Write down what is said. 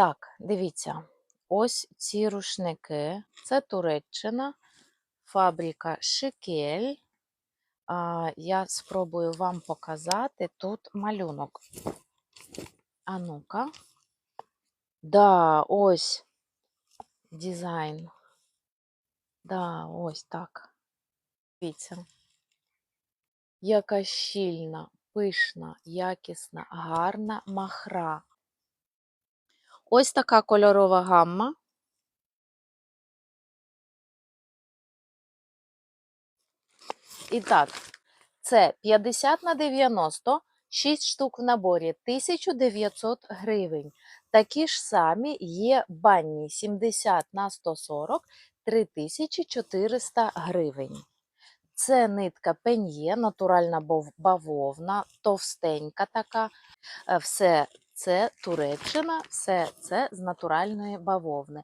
Так, дивіться, ось ці рушники. Це Туреччина, фабрика Шикель. Я спробую вам показати тут малюнок. А ну-ка. Да, ось дизайн. Да, ось так. Дивіться. Яка щільна, пишна, якісна, гарна махра. Ось така кольорова гамма. І так, це 50 на 90, 6 штук в наборі, 1900 гривень. Такі ж самі є банні 70 на 140, 3400 гривень. Це нитка пеньє, натуральна бавовна, товстенька така. Е, Все це Туреччина, все це з натуральної бавовни.